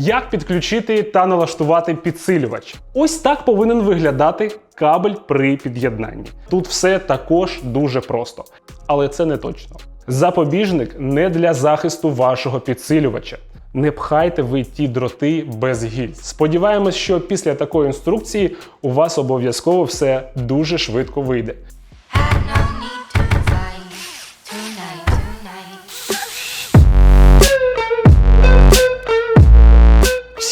Як підключити та налаштувати підсилювач? Ось так повинен виглядати кабель при під'єднанні. Тут все також дуже просто, але це не точно. Запобіжник не для захисту вашого підсилювача. Не пхайте ви ті дроти без гільз. Сподіваємось, що після такої інструкції у вас обов'язково все дуже швидко вийде.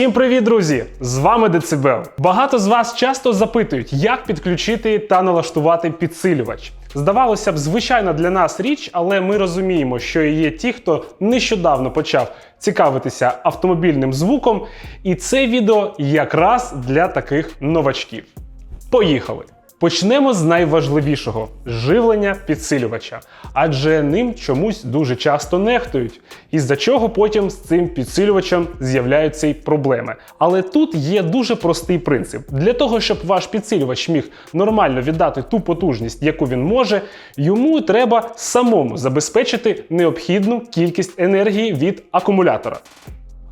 Всім привіт, друзі! З вами Децибел. Багато з вас часто запитують, як підключити та налаштувати підсилювач. Здавалося б, звичайна для нас річ, але ми розуміємо, що є ті, хто нещодавно почав цікавитися автомобільним звуком, і це відео якраз для таких новачків. Поїхали! Почнемо з найважливішого живлення підсилювача, адже ним чомусь дуже часто нехтують, із-за чого потім з цим підсилювачем з'являються й проблеми. Але тут є дуже простий принцип: для того, щоб ваш підсилювач міг нормально віддати ту потужність, яку він може, йому треба самому забезпечити необхідну кількість енергії від акумулятора.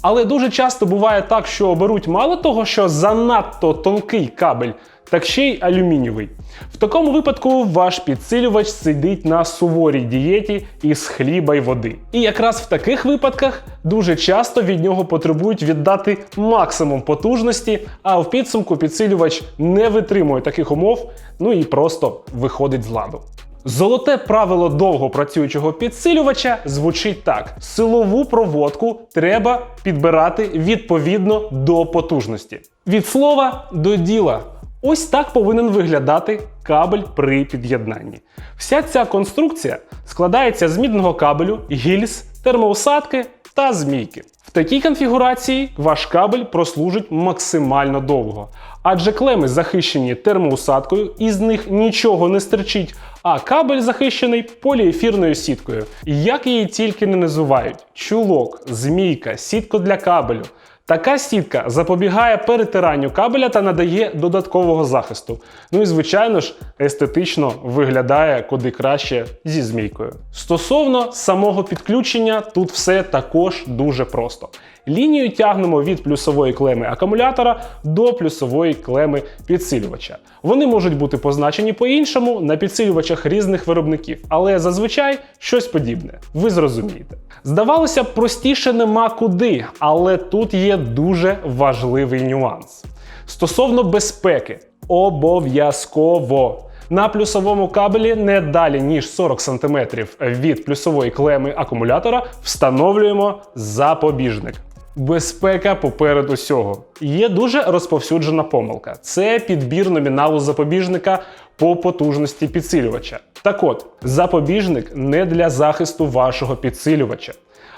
Але дуже часто буває так, що беруть мало того, що занадто тонкий кабель, так ще й алюмінієвий. В такому випадку ваш підсилювач сидить на суворій дієті із хліба й води. І якраз в таких випадках дуже часто від нього потребують віддати максимум потужності, а в підсумку підсилювач не витримує таких умов, ну і просто виходить з ладу. Золоте правило довго працюючого підсилювача звучить так: силову проводку треба підбирати відповідно до потужності. Від слова до діла. Ось так повинен виглядати кабель при під'єднанні. Вся ця конструкція складається з мідного кабелю, гільз, термоусадки та змійки. В такій конфігурації ваш кабель прослужить максимально довго, адже клеми захищені термоусадкою, і з них нічого не стерчить, а кабель захищений поліефірною сіткою. Як її тільки не називають: чулок, змійка, сітко для кабелю. Така сітка запобігає перетиранню кабеля та надає додаткового захисту. Ну і звичайно ж, естетично виглядає куди краще зі змійкою. Стосовно самого підключення, тут все також дуже просто. Лінію тягнемо від плюсової клеми акумулятора до плюсової клеми підсилювача. Вони можуть бути позначені по-іншому на підсилювачах різних виробників, але зазвичай щось подібне. Ви зрозумієте. Здавалося простіше нема куди, але тут є дуже важливий нюанс. Стосовно безпеки, обов'язково. На плюсовому кабелі не далі ніж 40 см від плюсової клеми акумулятора встановлюємо запобіжник. Безпека поперед усього. Є дуже розповсюджена помилка. Це підбір номіналу запобіжника по потужності підсилювача. Так от, запобіжник не для захисту вашого підсилювача,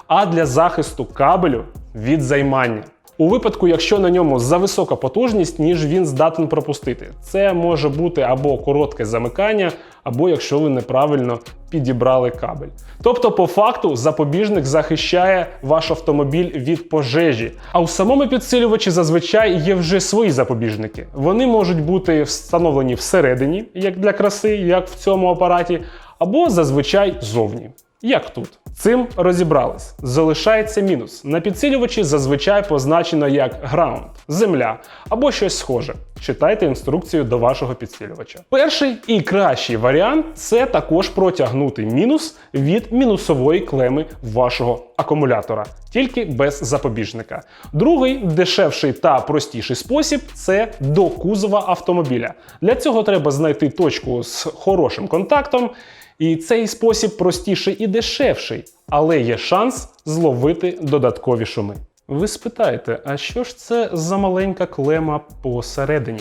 а для захисту кабелю від займання. У випадку, якщо на ньому зависока потужність, ніж він здатен пропустити, це може бути або коротке замикання, або якщо ви неправильно підібрали кабель. Тобто, по факту, запобіжник захищає ваш автомобіль від пожежі. А у самому підсилювачі зазвичай є вже свої запобіжники. Вони можуть бути встановлені всередині, як для краси, як в цьому апараті, або зазвичай зовні. Як тут? Цим розібрались. Залишається мінус. На підсилювачі зазвичай позначено як ground, земля або щось схоже. Читайте інструкцію до вашого підсилювача. Перший і кращий варіант це також протягнути мінус від мінусової клеми вашого акумулятора, тільки без запобіжника. Другий дешевший та простіший спосіб це до кузова автомобіля. Для цього треба знайти точку з хорошим контактом. І цей спосіб простіший і дешевший, але є шанс зловити додаткові шуми. Ви спитаєте, а що ж це за маленька клема посередині?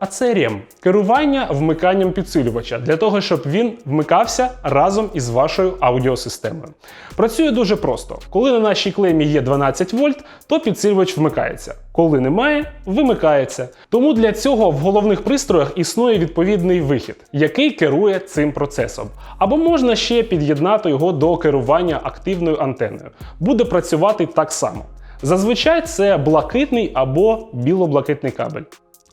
А це рем керування вмиканням підсилювача для того, щоб він вмикався разом із вашою аудіосистемою. Працює дуже просто. Коли на нашій клемі є 12 вольт, то підсилювач вмикається. Коли немає, вимикається. Тому для цього в головних пристроях існує відповідний вихід, який керує цим процесом. Або можна ще під'єднати його до керування активною антеною. Буде працювати так само. Зазвичай це блакитний або біло-блакитний кабель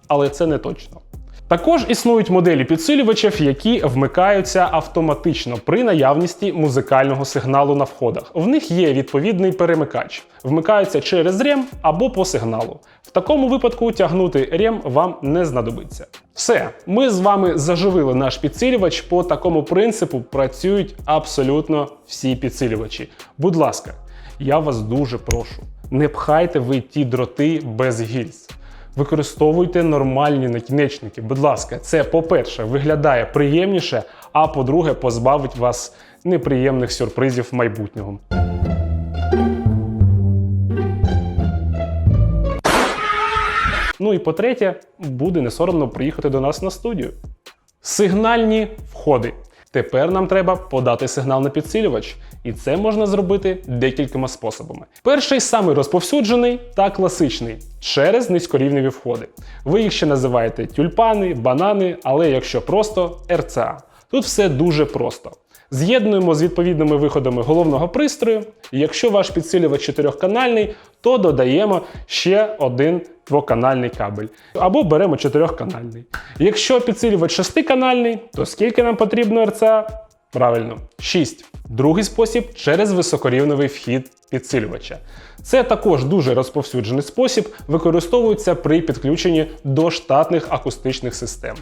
але це не точно. Також існують моделі підсилювачів, які вмикаються автоматично при наявності музикального сигналу на входах. В них є відповідний перемикач, вмикаються через рем або по сигналу. В такому випадку тягнути рем вам не знадобиться. Все, ми з вами заживили наш підсилювач. По такому принципу працюють абсолютно всі підсилювачі. Будь ласка, я вас дуже прошу, не пхайте ви ті дроти без гільз. Використовуйте нормальні накінечники. Будь ласка, це, по-перше, виглядає приємніше, а по-друге, позбавить вас неприємних сюрпризів в майбутньому. Ну і по-третє, буде не соромно приїхати до нас на студію. Сигнальні входи. Тепер нам треба подати сигнал на підсилювач, і це можна зробити декількома способами. Перший самий розповсюджений та класичний через низькорівневі входи. Ви їх ще називаєте тюльпани, банани, але якщо просто РЦА. Тут все дуже просто. З'єднуємо з відповідними виходами головного пристрою. Якщо ваш підсилювач чотирьохканальний, то додаємо ще один двоканальний кабель. Або беремо чотирьохканальний. Якщо підсилювач шестиканальний, то скільки нам потрібно РЦА? Правильно, 6. Другий спосіб через високорівневий вхід підсилювача. Це також дуже розповсюджений спосіб, використовується при підключенні до штатних акустичних систем.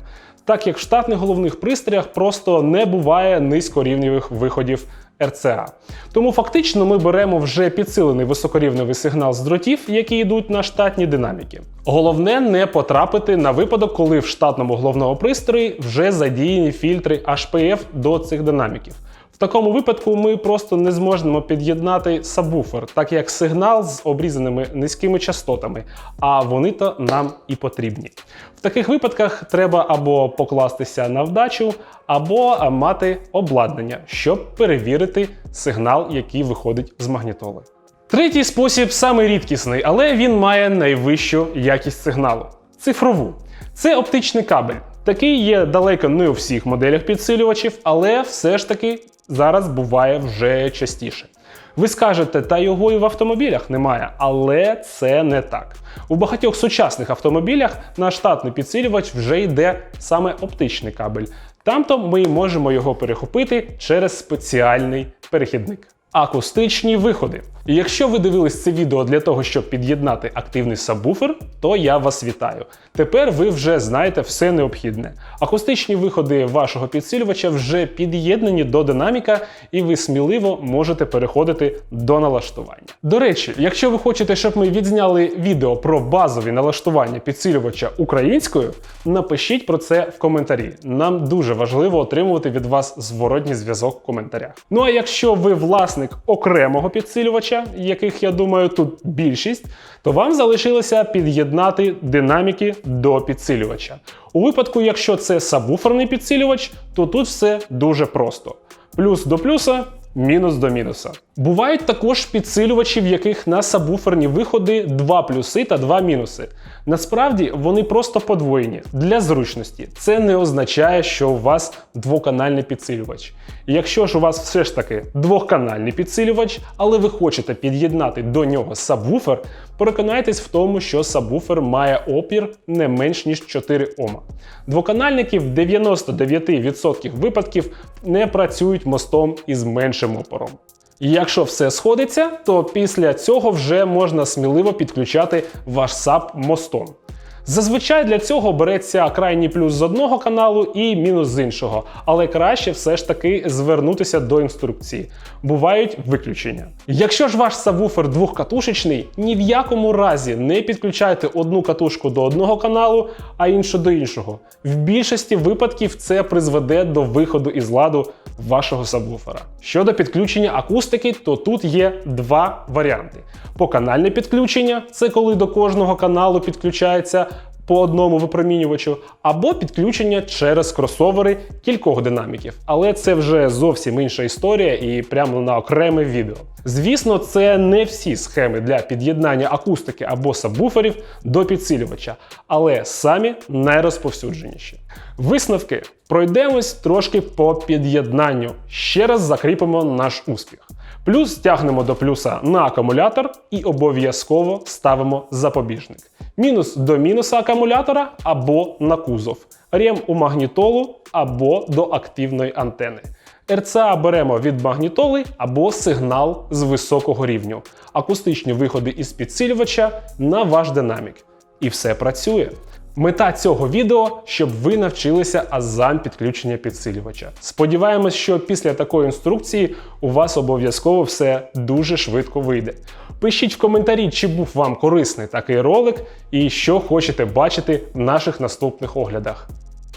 Так як в штатних головних пристроях просто не буває низькорівневих виходів РЦА. Тому фактично ми беремо вже підсилений високорівневий сигнал з дротів, які йдуть на штатні динаміки. Головне не потрапити на випадок, коли в штатному головному пристрої вже задіяні фільтри HPF до цих динаміків. В такому випадку ми просто не зможемо під'єднати сабвуфер, так як сигнал з обрізаними низькими частотами, а вони то нам і потрібні. В таких випадках треба або покластися на вдачу, або мати обладнання, щоб перевірити сигнал, який виходить з магнітоли. Третій спосіб самий рідкісний, але він має найвищу якість сигналу цифрову. Це оптичний кабель. Такий є далеко не у всіх моделях підсилювачів, але все ж таки зараз буває вже частіше. Ви скажете, та його і в автомобілях немає, але це не так. У багатьох сучасних автомобілях на штатний підсилювач вже йде саме оптичний кабель. Тамто ми можемо його перехопити через спеціальний перехідник. Акустичні виходи. І якщо ви дивились це відео для того, щоб під'єднати активний сабвуфер, то я вас вітаю. Тепер ви вже знаєте все необхідне. Акустичні виходи вашого підсилювача вже під'єднані до динаміка, і ви сміливо можете переходити до налаштування. До речі, якщо ви хочете, щоб ми відзняли відео про базові налаштування підсилювача українською, напишіть про це в коментарі. Нам дуже важливо отримувати від вас зворотній зв'язок в коментарях. Ну а якщо ви власник окремого підсилювача, яких я думаю тут більшість, то вам залишилося під'єднати динаміки до підсилювача. У випадку, якщо це сабвуферний підсилювач, то тут все дуже просто: плюс до плюса. Мінус до мінуса. Бувають також підсилювачі, в яких на сабвуферні виходи два плюси та два мінуси. Насправді вони просто подвоєні для зручності. Це не означає, що у вас двоканальний підсилювач. Якщо ж у вас все ж таки двохканальний підсилювач, але ви хочете під'єднати до нього сабвуфер, переконайтесь в тому, що сабвуфер має опір не менш ніж 4 Ома. Двоканальники в 99% випадків не працюють мостом із меншим опором. Якщо все сходиться, то після цього вже можна сміливо підключати ваш САП мостом. Зазвичай для цього береться крайній плюс з одного каналу і мінус з іншого, але краще все ж таки звернутися до інструкції. Бувають виключення. Якщо ж ваш сабвуфер двохкатушечний, ні в якому разі не підключайте одну катушку до одного каналу, а іншу до іншого. В більшості випадків це призведе до виходу із ладу вашого сабвуфера. Щодо підключення акустики, то тут є два варіанти. Поканальне підключення це коли до кожного каналу підключається по одному випромінювачу, або підключення через кросовери кількох динаміків. Але це вже зовсім інша історія і прямо на окреме відео. Звісно, це не всі схеми для під'єднання акустики або сабвуферів до підсилювача, але самі найрозповсюдженіші. Висновки пройдемось трошки по під'єднанню. Ще раз закріпимо наш успіх. Плюс тягнемо до плюса на акумулятор і обов'язково ставимо запобіжник. Мінус до мінуса акумулятора або на кузов. Рем у магнітолу або до активної антени. РЦА беремо від магнітоли або сигнал з високого рівню, акустичні виходи із підсилювача на ваш динамік. І все працює. Мета цього відео, щоб ви навчилися азам підключення підсилювача. Сподіваємось, що після такої інструкції у вас обов'язково все дуже швидко вийде. Пишіть в коментарі, чи був вам корисний такий ролик і що хочете бачити в наших наступних оглядах.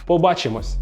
Побачимось!